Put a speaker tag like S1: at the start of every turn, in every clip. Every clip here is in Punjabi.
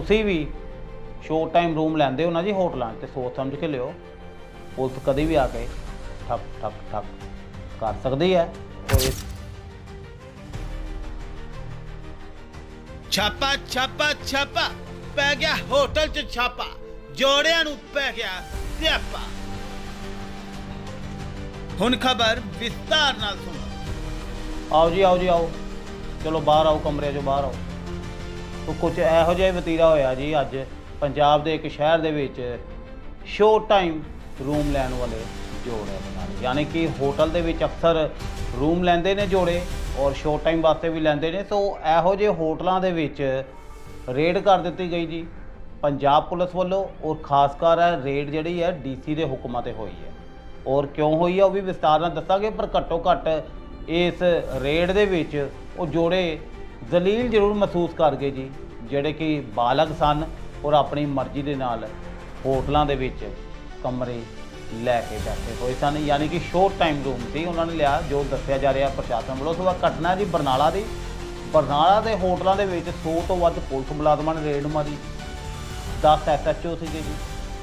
S1: ਤੁਸੀਂ ਵੀ ਸ਼ੋਰ ਟਾਈਮ ਰੂਮ ਲੈਂਦੇ ਹੋ ਨਾ ਜੀ ਹੋਟਲਾਂ 'ਚ ਤੇ ਸੋਚ ਸਮਝ ਕੇ ਲਿਓ। ਪੁਲਿਸ ਕਦੇ ਵੀ ਆ ਕੇ ਠੱਪ ਠੱਪ ਠੱਪ ਕਰ ਸਕਦੀ ਹੈ। ਇਸ
S2: ਛਾਪਾ ਛਾਪਾ ਛਾਪਾ ਪੈ ਗਿਆ ਹੋਟਲ 'ਚ ਛਾਪਾ। ਜੋੜਿਆਂ ਨੂੰ ਪੈ ਗਿਆ ਸਿਆਪਾ। ਹੁਣ ਖਬਰ ਵਿਸਤਾਰ ਨਾਲ ਸੁਣੋ।
S1: ਆਓ ਜੀ ਆਓ ਜੀ ਆਓ। ਚਲੋ ਬਾਹਰ ਆਓ ਕਮਰੇ 'ਚੋਂ ਬਾਹਰ ਆਓ। ਤੋ ਕੁਝ ਇਹੋ ਜਿਹਾ ਹੀ ਵਤੀਰਾ ਹੋਇਆ ਜੀ ਅੱਜ ਪੰਜਾਬ ਦੇ ਇੱਕ ਸ਼ਹਿਰ ਦੇ ਵਿੱਚ ਸ਼ੋਰ ਟਾਈਮ ਰੂਮ ਲੈਣ ਵਾਲੇ ਜੋੜੇ ਬਣਾ ਯਾਨੀ ਕਿ ਹੋਟਲ ਦੇ ਵਿੱਚ ਅਕਸਰ ਰੂਮ ਲੈਂਦੇ ਨੇ ਜੋੜੇ ਔਰ ਸ਼ੋਰ ਟਾਈਮ ਵਾਸਤੇ ਵੀ ਲੈਂਦੇ ਨੇ। ਸੋ ਇਹੋ ਜਿਹੇ ਹੋਟਲਾਂ ਦੇ ਵਿੱਚ ਰੇਡ ਕਰ ਦਿੱਤੀ ਗਈ ਜੀ। ਪੰਜਾਬ ਪੁਲਿਸ ਵੱਲੋਂ ਔਰ ਖਾਸ ਕਰ ਰੇਡ ਜਿਹੜੀ ਹੈ ਡੀਸੀ ਦੇ ਹੁਕਮਾਂ ਤੇ ਹੋਈ ਹੈ। ਔਰ ਕਿਉਂ ਹੋਈ ਹੈ ਉਹ ਵੀ ਵਿਸਤਾਰ ਨਾਲ ਦੱਸਾਂਗੇ, ਪਰ ਘੱਟੋ ਘੱਟ ਇਸ ਰੇਡ ਦੇ ਵਿੱਚ ਉਹ ਜੋੜੇ ਜ਼ਲੀਲ ਜ਼ਰੂਰ ਮਹਿਸੂਸ ਕਰ ਗਏ ਜੀ, ਜਿਹੜੇ ਕਿ ਬਾਲਗ ਸਨ ਔਰ ਆਪਣੀ ਮਰਜ਼ੀ ਦੇ ਨਾਲ ਹੋਟਲਾਂ ਦੇ ਵਿੱਚ ਕਮਰੇ ਲੈ ਕੇ ਬੈਠੇ ਹੋਏ ਸਨ। ਯਾਨੀ ਕਿ ਸ਼ੋਰਟ ਟਾਈਮ ਰੂਮ ਸੀ, ਉਹਨਾਂ ਨੇ ਲਿਆ, ਜੋ ਦੱਸਿਆ ਜਾ ਰਿਹਾ ਪ੍ਰਸ਼ਾਸਨ ਵੱਲੋਂ। ਸੋ ਘਟਨਾ ਜੀ ਬਰਨਾਲਾ ਦੀ। ਬਰਨਾਲਾ ਦੇ ਹੋਟਲਾਂ ਦੇ ਵਿੱਚ 100 ਤੋਂ ਵੱਧ ਪੁਲਿਸ ਮੁਲਾਜ਼ਮਾਂ ਨੇ ਰੇਡ ਮਾਰੀ। 10 ਐਸਐਚਓ ਸੀਗੇ ਜੀ।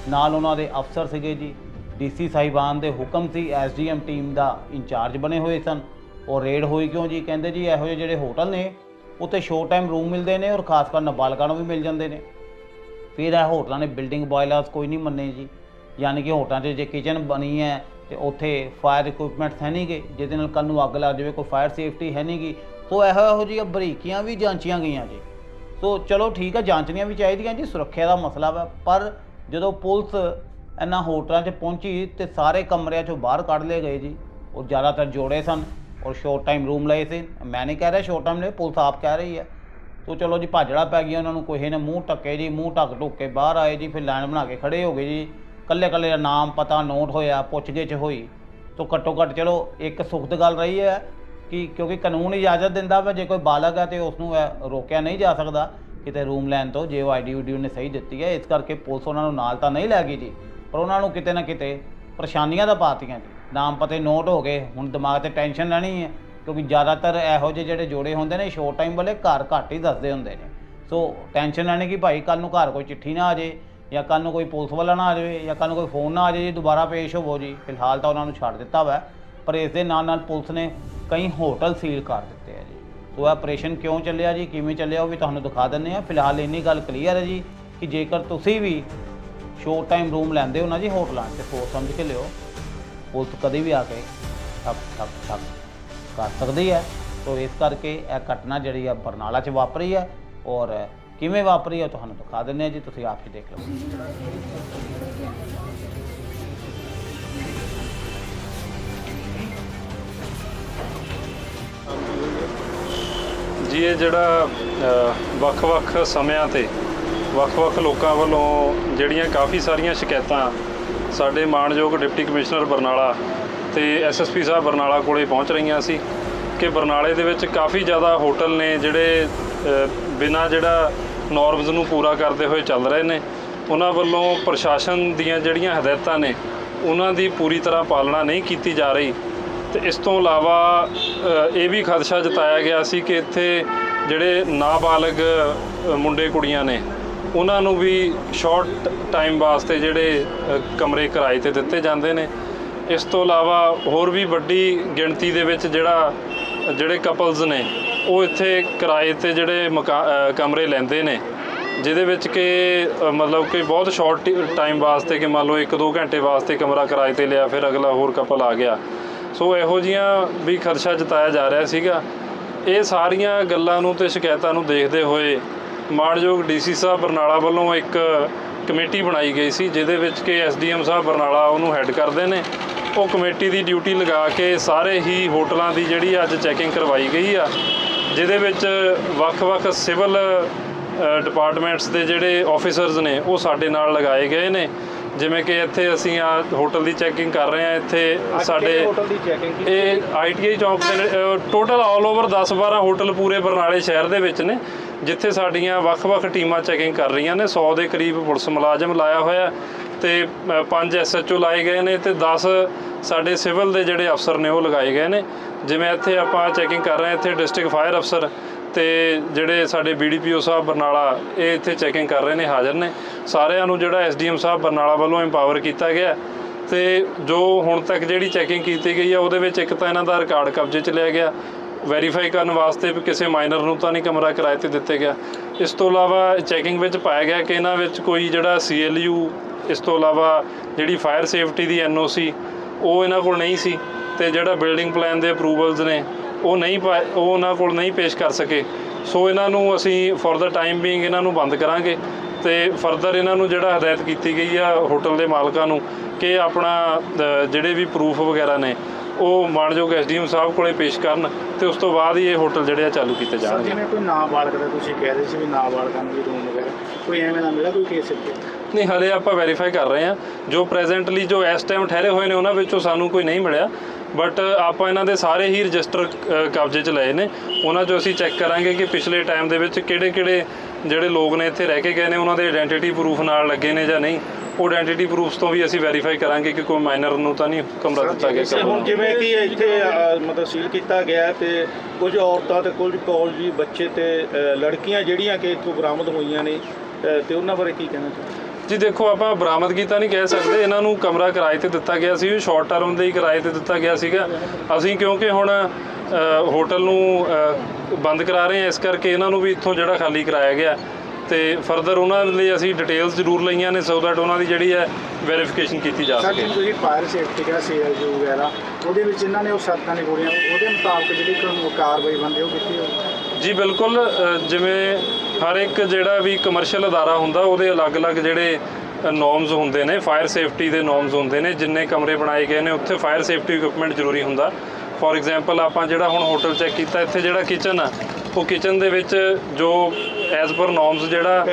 S1: ਨਾਲ ਉਹਨਾਂ ਦੇ ਅਫਸਰ ਸੀਗੇ ਜੀ। ਡੀਸੀ ਸਾਹਿਬਾਨ ਦੇ ਹੁਕਮ ਸੀ ਐਸਡੀਐਮ ਟੀਮ ਦਾ ਇੰਚਾਰਜ ਬਣੇ ਹੋਏ ਸਨ। ਉਹ ਰੇਡ ਹੋਈ ਕਿਉਂ ਜੀ? ਕਹਿੰਦੇ ਜੀ, ਇਹੋ ਜਿਹੇ ਜਿਹੜੇ ਹੋਟਲ ਨੇ ਉੱਥੇ ਸ਼ੋਰ ਟਾਈਮ ਰੂਮ ਮਿਲਦੇ ਨੇ ਔਰ ਖਾਸ ਕਰ ਨਾਬਾਲਗਾਂ ਨੂੰ ਵੀ ਮਿਲ ਜਾਂਦੇ ਨੇ। ਫਿਰ ਇਹ ਹੋਟਲਾਂ ਨੇ ਬਿਲਡਿੰਗ ਬੋਇਲਰਸ ਕੋਈ ਨਹੀਂ ਮੰਨੇ ਜੀ। ਯਾਨੀ ਕਿ ਹੋਟਲਾਂ 'ਚ ਜੇ ਕਿਚਨ ਬਣੀ ਹੈ ਤੇ ਉੱਥੇ ਫਾਇਰ ਇਕਵਿਪਮੈਂਟਸ ਹੈ ਨਹੀਂਗੇ ਜਿਹਦੇ ਨਾਲ ਕੱਲ ਨੂੰ ਅੱਗ ਲੱਗ ਜਾਵੇ, ਕੋਈ ਫਾਇਰ ਸੇਫਟੀ ਹੈ ਨਹੀਂਗੀ ਸੋ ਇਹੋ ਇਹੋ ਜਿਹੀਆਂ ਬਰੀਕੀਆਂ ਵੀ ਜਾਂਚੀਆਂ ਗਈਆਂ ਜੀ। ਸੋ ਚਲੋ ਠੀਕ ਹੈ, ਜਾਂਚਣੀਆਂ ਵੀ ਚਾਹੀਦੀਆਂ ਜੀ, ਸੁਰੱਖਿਆ ਦਾ ਮਸਲਾ ਵਾ, ਪਰ ਜਦੋਂ ਪੁਲਿਸ ਇਹਨਾਂ ਹੋਟਲਾਂ 'ਚ ਪਹੁੰਚੀ ਤੇ ਸਾਰੇ ਕਮਰਿਆਂ 'ਚੋਂ ਬਾਹਰ ਕੱਢ ਲਏ ਗਏ ਜੀ, ਉਹ ਜ਼ਿਆਦਾਤਰ ਜੋੜੇ ਸਨ। ਔਰ ਸ਼ੋਰਟ ਟਾਈਮ ਰੂਮ ਲਏ ਸੀ। ਮੈਂ ਨਹੀਂ ਕਹਿ ਰਿਹਾ ਸ਼ੋਰਟ ਟਾਈਮ ਨੇ ਪੁਲਿਸ ਆਪ ਕਹਿ ਰਹੀ ਹੈ। ਤੋ ਚਲੋ ਜੀ ਭਾਜੜਾ ਪੈ ਗਿਆ ਉਹਨਾਂ ਨੂੰ, ਕੋਈ ਨੇ ਮੂੰਹ ਟੱਕੇ ਜੀ, ਮੂੰਹ ਢੱਕ ਢੁੱਕ ਕੇ ਬਾਹਰ ਆਏ ਜੀ, ਫਿਰ ਲਾਈਨ ਬਣਾ ਕੇ ਖੜੇ ਹੋ ਗਏ ਜੀ। ਕੱਲੇ ਕੱਲੇ ਦਾ ਨਾਮ ਪਤਾ ਨੋਟ ਹੋਇਆ, ਪੁੱਛਗਿੱਛ ਹੋਈ। ਤੋ ਘੱਟੋ ਘੱਟ ਚਲੋ, ਇੱਕ ਸੁਖਦ ਗੱਲ ਰਹੀ ਹੈ ਕਿ ਕਿਉਂਕਿ ਕਾਨੂੰਨ ਇਜਾਜ਼ਤ ਦਿੰਦਾ ਵਾ, ਜੇ ਕੋਈ ਬਾਲਗ ਹੈ ਤੇ ਉਸ ਨੂੰ ਇਹ ਰੋਕਿਆ ਨਹੀਂ ਜਾ ਸਕਦਾ। ਕਿਤੇ ਰੂਮ ਲੈਣ ਤੋਂ, ਜੇ ਉਹ ਆਈਡੀ ਵੀਡੀ ਉਹਨੇ ਸਹੀ ਦਿੱਤੀ ਹੈ, ਇਸ ਕਰਕੇ ਪੁਲਿਸ ਉਹਨਾਂ ਨੂੰ ਨਾਲ ਤਾਂ ਨਹੀਂ ਲੈ ਗਈ ਜੀ। ਪਰ ਉਹਨਾਂ ਨੂੰ ਕਿਤੇ ਨਾ ਕਿਤੇ ਪਰੇਸ਼ਾਨੀਆਂ ਦਾ ਪਾਤੀਆਂ ਜੀ। ਨਾਮ ਪਤੇ ਨੋਟ ਹੋ ਗਏ, ਹੁਣ ਦਿਮਾਗ ਤੇ ਟੈਨਸ਼ਨ ਲੈਣੀ ਹੈ, ਕਿਉਂਕਿ ਜ਼ਿਆਦਾਤਰ ਇਹੋ ਜਿਹੇ ਜਿਹੜੇ ਜੋੜੇ ਹੁੰਦੇ ਨੇ ਸ਼ੋਰਟ ਟਾਈਮ ਵਾਲੇ ਘਰ ਘੱਟ ਹੀ ਦੱਸਦੇ ਹੁੰਦੇ ਨੇ। ਸੋ ਟੈਨਸ਼ਨ ਲੈਣੀ ਕਿ ਭਾਈ ਕੱਲ ਨੂੰ ਘਰ ਕੋਈ ਚਿੱਠੀ ਨਾ ਆ ਜੇ ਜਾਂ ਕੱਲ ਨੂੰ ਕੋਈ ਪੁਲਿਸ ਵਾਲਾ ਨਾ ਆ ਜਾਵੇ, ਜਾਂ ਕੱਲ ਨੂੰ ਕੋਈ ਫੋਨ ਨਾ ਆ ਜਾਵੇ ਜੀ ਦੁਬਾਰਾ ਪੇਸ਼ ਹੋਵੋ ਜੀ, ਫਿਲਹਾਲ ਤਾਂ ਉਹਨਾਂ ਨੂੰ ਛੱਡ ਦਿੱਤਾ ਵਾ, ਪਰ ਇਸ ਦੇ ਨਾਲ ਨਾਲ ਪੁਲਿਸ ਨੇ ਕਈ ਹੋਟਲ ਸੀਲ ਕਰ ਦਿੱਤੇ ਆ ਜੀ। ਸੋ ਇਹ ਆਪਰੇਸ਼ਨ ਕਿਉਂ ਚੱਲਿਆ ਜੀ, ਕਿਵੇਂ ਚੱਲਿਆ ਉਹ ਵੀ ਤੁਹਾਨੂੰ ਦਿਖਾ ਦਿੰਦੇ ਆ ਫਿਲਹਾਲ ਇੰਨੀ ਗੱਲ ਕਲੀਅਰ ਹੈ ਜੀ ਕਿ ਜੇਕਰ ਤੁਸੀਂ ਵੀ ਸ਼ੋਰਟ ਟਾਈਮ ਰੂਮ ਲੈਂਦੇ ਹੋ ਨਾ ਜੀ ਹੋਟਲਾਂ 'ਚ ਸੋਚ ਸਮਝ ਕੇ ਲਿਓ। ਪੁਲਿਸ ਕਦੇ ਵੀ ਆ ਕੇ ਠੱਪ ਠੱਪ ਠੱਪ ਕਰ ਸਕਦੀ ਹੈ। ਸੋ ਇਸ ਕਰਕੇ ਇਹ ਘਟਨਾ ਜਿਹੜੀ ਆ ਬਰਨਾਲਾ 'ਚ ਵਾਪਰੀ ਹੈ ਔਰ ਕਿਵੇਂ ਵਾਪਰੀ ਹੈ ਤੁਹਾਨੂੰ ਦਿਖਾ ਦਿੰਦੇ ਆ ਜੀ, ਤੁਸੀਂ ਆਪ ਹੀ ਦੇਖ ਲਓ।
S3: ਜੀ, ਇਹ ਜਿਹੜਾ ਵੱਖ-ਵੱਖ ਸਮਿਆਂ ਤੇ ਵੱਖ-ਵੱਖ ਲੋਕਾਂ ਵੱਲੋਂ ਜਿਹੜੀਆਂ ਕਾਫੀ ਸਾਰੀਆਂ ਸ਼ਿਕਾਇਤਾਂ ਸਾਡੇ ਮਾਣਯੋਗ ਡਿਪਟੀ ਕਮਿਸ਼ਨਰ ਬਰਨਾਲਾ ਤੇ ਐਸਐਸਪੀ ਸਾਹਿਬ ਬਰਨਾਲਾ ਕੋਲੇ ਪਹੁੰਚ ਰਹੀਆਂ ਸੀ ਕਿ ਬਰਨਾਲੇ ਦੇ ਵਿੱਚ ਕਾਫੀ ਜ਼ਿਆਦਾ ਹੋਟਲ ਨੇ ਜਿਹੜੇ ਅ, ਬਿਨਾਂ ਜਿਹੜਾ ਨੋਰਮਸ ਨੂੰ ਪੂਰਾ ਕਰਦੇ ਹੋਏ ਚੱਲ ਰਹੇ ਨੇ। ਉਹਨਾਂ ਵੱਲੋਂ ਪ੍ਰਸ਼ਾਸਨ ਦੀਆਂ ਜਿਹੜੀਆਂ ਹਦਾਇਤਾਂ ਨੇ ਉਹਨਾਂ ਦੀ ਪੂਰੀ ਤਰ੍ਹਾਂ ਪਾਲਣਾ ਨਹੀਂ ਕੀਤੀ ਜਾ ਰਹੀ। ਤੇ ਇਸ ਤੋਂ ਇਲਾਵਾ ਇਹ ਵੀ ਖਦਸ਼ਾ ਜਤਾਇਆ ਗਿਆ ਸੀ ਕਿ ਇੱਥੇ ਜਿਹੜੇ ਨਾਬਾਲਗ ਮੁੰਡੇ ਕੁੜੀਆਂ ਨੇ ਉਹਨਾਂ ਨੂੰ ਵੀ ਸ਼ਾਰਟ ਟਾਈਮ ਵਾਸਤੇ ਜਿਹੜੇ ਕਮਰੇ ਕਿਰਾਏ ਤੇ ਦਿੱਤੇ ਜਾਂਦੇ ਨੇ। ਇਸ ਤੋਂ ਇਲਾਵਾ ਹੋਰ ਵੀ ਵੱਡੀ ਗਿਣਤੀ ਦੇ ਵਿੱਚ ਜਿਹੜਾ, ਜਿਹੜੇ ਕਪਲਸ ਨੇ, ਉਹ ਇੱਥੇ ਕਿਰਾਏ ਤੇ ਜਿਹੜੇ ਮਕਾ- ਕਮਰੇ ਲੈਂਦੇ ਨੇ, ਜਿਹਦੇ ਵਿੱਚ ਕਿ ਮਤਲਬ ਕਿ ਬਹੁਤ ਸ਼ਾਰਟ ਟਾਈਮ ਵਾਸਤੇ ਕਿ ਮੰਨ ਲਓ 1-2 ਘੰਟੇ ਵਾਸਤੇ ਕਮਰਾ ਕਿਰਾਏ ਤੇ ਲਿਆ, ਫਿਰ ਅਗਲਾ ਹੋਰ ਕਪਲ ਆ ਗਿਆ। ਸੋ ਇਹੋ ਜੀਆਂ ਵੀ ਖਰਚਾ ਜਤਾਇਆ ਜਾ ਰਿਹਾ ਸੀਗਾ। ਇਹ ਸਾਰੀਆਂ ਗੱਲਾਂ ਨੂੰ ਤੇ ਸ਼ਿਕਾਇਤਾਂ ਨੂੰ ਦੇਖਦੇ ਹੋਏ ਮਾਣਯੋਗ ਡੀਸੀ ਸਾਹਿਬ ਬਰਨਾਲਾ ਵੱਲੋਂ ਇੱਕ ਕਮੇਟੀ ਬਣਾਈ ਗਈ ਸੀ, ਜਿਹਦੇ ਵਿੱਚ ਕਿ ਐਸਡੀਐਮ ਸਾਹਿਬ ਬਰਨਾਲਾ ਉਹਨੂੰ ਹੈੱਡ ਕਰਦੇ ਨੇ। ਉਹ ਕਮੇਟੀ ਦੀ ਡਿਊਟੀ ਲਗਾ ਕੇ ਸਾਰੇ ਹੀ ਹੋਟਲਾਂ ਦੀ ਜਿਹੜੀ ਅੱਜ ਚੈਕਿੰਗ ਕਰਵਾਈ ਗਈ ਆ, ਜਿਹਦੇ ਵਿੱਚ ਵੱਖ-ਵੱਖ ਸਿਵਲ ਡਿਪਾਰਟਮੈਂਟਸ ਦੇ ਜਿਹੜੇ ਆਫੀਸਰਸ ਨੇ, ਉਹ ਸਾਡੇ ਨਾਲ ਲਗਾਏ ਗਏ ਨੇ। ਜਿਵੇਂ ਕਿ ਇੱਥੇ ਅਸੀਂ ਆ ਹੋਟਲ ਦੀ ਚੈਕਿੰਗ ਕਰ ਰਹੇ ਆ ਇੱਥੇ ਸਾਡੇ
S4: ਹੋਟਲ ਦੀ ਚੈਕਿੰਗ
S3: ਇਹ ਆਈਟੀਆਈ ਚੌਂਕ ਦੇ ਟੋਟਲ ਆਲ ਓਵਰ 10-12 ਹੋਟਲ ਪੂਰੇ ਬਰਨਾਲੇ ਸ਼ਹਿਰ ਦੇ ਵਿੱਚ ਨੇ ਜਿੱਥੇ ਸਾਡੀਆਂ ਵੱਖ-ਵੱਖ ਟੀਮਾਂ ਚੈਕਿੰਗ ਕਰ ਰਹੀਆਂ ਨੇ 100 ਦੇ ਕਰੀਬ ਪੁਲਿਸ ਮੁਲਾਜ਼ਮ ਲਾਇਆ ਹੋਇਆ ਤੇ 5 ਐਸਐਚਓ ਲਾਏ ਗਏ ਨੇ ਤੇ 10 ਸਾਡੇ ਸਿਵਲ ਦੇ ਜਿਹੜੇ ਅਫਸਰ ਨੇ ਉਹ ਲਗਾਏ ਗਏ ਨੇ। ਜਿਵੇਂ ਇੱਥੇ ਆਪਾਂ ਚੈਕਿੰਗ ਕਰ ਰਹੇ ਹਾਂ ਇੱਥੇ ਡਿਸਟ੍ਰਿਕਟ ਫਾਇਰ ਅਫਸਰ ਤੇ ਜਿਹੜੇ ਸਾਡੇ ਬੀਡੀਪੀਓ ਸਾਹਿਬ ਬਰਨਾਲਾ, ਇਹ ਇੱਥੇ ਚੈਕਿੰਗ ਕਰ ਰਹੇ ਨੇ, ਹਾਜ਼ਰ ਨੇ। ਸਾਰਿਆਂ ਨੂੰ ਜਿਹੜਾ ਐਸਡੀਐਮ ਸਾਹਿਬ ਬਰਨਾਲਾ ਵੱਲੋਂ ਐਮਪਾਵਰ ਕੀਤਾ ਗਿਆ। ਤੇ ਜੋ ਹੁਣ ਤੱਕ ਜਿਹੜੀ ਚੈਕਿੰਗ ਕੀਤੀ ਗਈ ਆ, ਉਹਦੇ ਵਿੱਚ ਇੱਕ ਤਾਂ ਇਹਨਾਂ ਦਾ ਰਿਕਾਰਡ ਕਬਜ਼ੇ 'ਚ ਲਿਆ ਗਿਆ। ਵੈਰੀਫਾਈ ਕਰਨ ਵਾਸਤੇ ਵੀ ਕਿਸੇ ਮਾਈਨਰ ਨੂੰ ਤਾਂ ਨਹੀਂ ਕਮਰਾ ਕਿਰਾਏ ਤੇ ਦਿੱਤੇ ਗਿਆ। ਇਸ ਤੋਂ ਇਲਾਵਾ ਚੈਕਿੰਗ ਵਿੱਚ ਪਾਇਆ ਗਿਆ ਕਿ ਇਹਨਾਂ ਵਿੱਚ ਕੋਈ ਜਿਹੜਾ ਸੀਐਲਯੂ ਇਸ ਤੋਂ ਇਲਾਵਾ ਜਿਹੜੀ ਫਾਇਰ ਸੇਫਟੀ ਦੀ ਐਨਓਸੀ ਉਹ ਇਹਨਾਂ ਕੋਲ ਨਹੀਂ ਸੀ। ਤੇ ਜਿਹੜਾ ਬਿਲਡਿੰਗ ਪਲਾਨ ਦੇ ਅਪਰੂਵਲਸ ਨੇ ਉਹ ਨਹੀਂ ਪਾ- ਉਹ ਉਹਨਾਂ ਕੋਲ ਨਹੀਂ ਪੇਸ਼ ਕਰ ਸਕੇ। ਸੋ ਇਹਨਾਂ ਨੂੰ ਅਸੀਂ ਫॉर ਦਾ ਟਾਈਮ ਬੀਇੰਗ ਇਹਨਾਂ ਨੂੰ ਬੰਦ ਕਰਾਂਗੇ ਤੇ ਫਰਦਰ ਇਹਨਾਂ ਨੂੰ ਜਿਹੜਾ ਹਦਾਇਤ ਕੀਤੀ ਗਈ ਆ ਹੋਟਲ ਦੇ ਮਾਲਕਾਂ ਨੂੰ ਕਿ ਆਪਣਾ ਜਿਹੜੇ ਵੀ ਪ੍ਰੂਫ ਵਗੈਰਾ ਨੇ, ਉਹ ਮਾਨਯੋਗ ਐਸਡੀਐਮ ਸਾਹਿਬ ਕੋਲੇ ਪੇਸ਼ ਕਰਨ ਤੇ ਉਸ ਤੋਂ ਬਾਅਦ ਹੀ ਇਹ ਹੋਟਲ ਜਿਹੜੇ ਆ ਚਾਲੂ ਕੀਤੇ
S4: ਸਰ
S3: ਜਾਣਗੇ
S4: ਜਿਵੇਂ ਕੋਈ ਨਾਬਾਲਗ ਦਾ ਤੁਸੀਂ ਕਹਿ ਰਹੇ ਸੀ ਵੀ ਨਾਬਾਲਗਾਂ ਨੂੰ ਵੀ ਰੂਮ ਵਗੈਰਾ, ਕੋਈ ਐਵੇਂ ਦਾ ਮਿਲਿਆ ਕੋਈ ਕੇਸ ਇੱਥੇ?
S3: ਨਹੀਂ ਹਲੇ ਆਪਾਂ ਵੈਰੀਫਾਈ ਕਰ ਰਹੇ ਹਾਂ। ਜੋ ਪ੍ਰੈਜ਼ੈਂਟਲੀ ਜੋ ਇਸ ਟਾਈਮ ਠਹਿਰੇ ਹੋਏ ਨੇ ਉਹਨਾਂ ਵਿੱਚੋਂ ਸਾਨੂੰ ਕੋਈ ਨਹੀਂ ਮਿਲਿਆ। ਬਟ ਆਪਾਂ ਇਹਨਾਂ ਦੇ ਸਾਰੇ ਹੀ ਰਜਿਸਟਰ ਕਬਜ਼ੇ 'ਚ ਲਏ ਨੇ। ਉਹਨਾਂ 'ਚੋਂ ਅਸੀਂ ਚੈੱਕ ਕਰਾਂਗੇ ਕਿ ਪਿਛਲੇ ਟਾਈਮ ਦੇ ਵਿੱਚ ਕਿਹੜੇ-ਕਿਹੜੇ ਜਿਹੜੇ ਲੋਕ ਨੇ ਇੱਥੇ ਰਹਿ ਕੇ ਗਏ ਨੇ ਉਹਨਾਂ ਦੇ ਆਇਡੈਂਟੀਟੀ ਪ੍ਰੂਫ ਨਾਲ ਲੱਗੇ ਨੇ ਜਾਂ ਨਹੀਂ। ਉਹ ਆਇਡੈਂਟੀਟੀ ਪ੍ਰੂਫਸ ਤੋਂ ਵੀ ਅਸੀਂ ਵੈਰੀਫਾਈ ਕਰਾਂਗੇ ਕਿ ਕੋਈ ਮਾਈਨਰ ਨੂੰ ਤਾਂ ਨਹੀਂ ਕਮਰਾ ਦਿੱਤਾ ਗਿਆ
S4: ਹੁਣ ਜਿਵੇਂ ਕਿ ਇੱਥੇ ਮਤਲਬ ਸੀਲ ਕੀਤਾ ਗਿਆ ਤੇ ਕੁਝ ਔਰਤਾਂ ਤੇ ਕੁਝ ਕਾਲਜੀ ਬੱਚੇ ਤੇ ਲੜਕੀਆਂ ਜਿਹੜੀਆਂ ਕਿ ਇੱਥੋਂ ਬਰਾਮਦ ਹੋਈਆਂ ਨੇ ਤੇ ਉਹਨਾਂ ਬਾਰੇ ਕੀ ਕਹਿਣਾ ਚਾਹੁੰਦੇ
S3: ਜੀ ਦੇਖੋ ਆਪਾਂ ਬਰਾਮਦਗੀ ਤਾਂ ਨਹੀਂ ਕਹਿ ਸਕਦੇ। ਇਹਨਾਂ ਨੂੰ ਕਮਰਾ ਕਿਰਾਏ ਤੇ ਦਿੱਤਾ ਗਿਆ ਸੀ ਸ਼ਾਰਟ ਟਰਮ ਦੇ ਹੀ ਕਿਰਾਏ ਤੇ ਦਿੱਤਾ ਗਿਆ ਸੀਗਾ। ਅਸੀਂ ਕਿਉਂਕਿ ਹੁਣ ਹੋਟਲ ਨੂੰ ਬੰਦ ਕਰਾ ਰਹੇ ਹਾਂ ਇਸ ਕਰਕੇ ਇਹਨਾਂ ਨੂੰ ਵੀ ਇੱਥੋਂ ਜਿਹੜਾ ਖਾਲੀ ਕਰਾਇਆ ਗਿਆ। ਤੇ ਫਰਦਰ ਉਹਨਾਂ ਲਈ ਅਸੀਂ ਡਿਟੇਲਸ ਜ਼ਰੂਰ ਲਈਆਂ ਨੇ ਸੋ ਦੈਟ ਉਹਨਾਂ ਦੀ ਜਿਹੜੀ ਹੈ ਵੈਰੀਫਿਕੇਸ਼ਨ ਕੀਤੀ ਜਾ
S4: ਸਰ
S3: ਸਕੇ
S4: ਜਿਵੇਂ ਤੁਸੀਂ ਫਾਇਰ ਸੇਫਟੀ ਦਾ ਸੀਐਲਯੂ ਵਗੈਰਾ ਉਹਦੇ ਵਿੱਚ ਇਹਨਾਂ ਨੇ ਉਹ ਸ਼ਰਤਾਂ ਨਹੀਂ ਪੂਰੀਆਂ ਉਹਦੇ ਮੁਤਾਬਕ ਜਿਹੜੀ ਕਾਰਵਾਈ ਬੰਦੇ ਉਹ ਕੀਤੀ ਹੋਈ
S3: ਜੀ ਬਿਲਕੁਲ ਜਿਵੇਂ ਹਰ ਇੱਕ ਜਿਹੜਾ ਵੀ ਕਮਰਸ਼ੀਅਲ ਅਦਾਰਾ ਹੁੰਦਾ, ਉਹਦੇ ਅਲੱਗ-ਅਲੱਗ ਜਿਹੜੇ ਨੋਰਮਸ ਹੁੰਦੇ ਨੇ। ਫਾਇਰ ਸੇਫਟੀ ਦੇ ਨੋਰਮਸ ਹੁੰਦੇ ਨੇ, ਜਿੰਨੇ ਕਮਰੇ ਬਣਾਏ ਗਏ ਨੇ, ਉੱਥੇ ਫਾਇਰ ਸੇਫਟੀ ਇਕਵਿਪਮੈਂਟ ਜ਼ਰੂਰੀ ਹੁੰਦਾ। ਫੋਰ ਐਗਜ਼ਾਮਪਲ ਆਪਾਂ ਜਿਹੜਾ ਹੁਣ ਹੋਟਲ ਚੈੱਕ ਕੀਤਾ, ਇੱਥੇ ਜਿਹੜਾ ਕਿਚਨ ਆ, ਉਹ ਕਿਚਨ ਦੇ ਵਿੱਚ ਜੋ ਐਜ਼ ਪਰ ਨੋਰਮਸ ਜਿਹੜਾ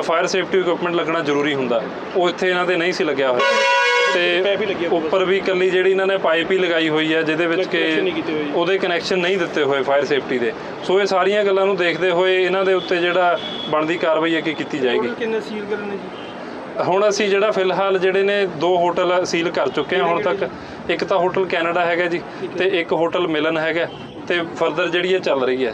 S3: ਫਾਇਰ ਸੇਫਟੀ ਇਕਵਿਪਮੈਂਟ ਲੱਗਣਾ ਜ਼ਰੂਰੀ ਹੁੰਦਾ। ਉਹ ਇੱਥੇ ਇਹਨਾਂ ਦੇ ਨਹੀਂ ਸੀ ਲੱਗਿਆ ਹੋਇਆ। ਤੇ ਉੱਪਰ ਵੀ ਇਕੱਲੀ ਜਿਹੜੀ ਇਹਨਾਂ ਨੇ ਪਾਈਪ ਹੀ ਲਗਾਈ ਹੋਈ ਹੈ ਜਿਹਦੇ ਵਿੱਚ ਕਿ। ਉਹਦੇ ਕਨੈਕਸ਼ਨ ਨਹੀਂ ਦਿੱਤੇ ਹੋਏ ਫਾਇਰ ਸੇਫਟੀ ਦੇ। ਸੋ ਇਹ ਸਾਰੀਆਂ ਗੱਲਾਂ ਨੂੰ ਦੇਖਦੇ ਹੋਏ ਇਹਨਾਂ ਦੇ ਉੱਤੇ ਜਿਹੜਾ ਬਣਦੀ ਕਾਰਵਾਈ ਅੱਗੇ ਕੀਤੀ ਜਾਏਗੀ।
S4: ਕਿੰਨੇ ਸੀਲ ਕਰਨੇ ਜੀ?
S3: ਹੁਣ ਅਸੀਂ ਜਿਹੜਾ ਫਿਲਹਾਲ ਜਿਹੜੇ ਨੇ ਦੋ ਹੋਟਲ ਸੀਲ ਕਰ ਚੁੱਕੇ ਹਾਂ ਹੁਣ ਤੱਕ ਇੱਕ ਤਾਂ ਹੋਟਲ ਕੈਨੇਡਾ ਹੈਗਾ ਜੀ ਤੇ ਇੱਕ ਹੋਟਲ ਮਿਲਨ ਹੈਗਾ ਤੇ ਫਰਦਰ ਜਿਹੜੀ ਇਹ ਚੱਲ ਰਹੀ ਹੈ।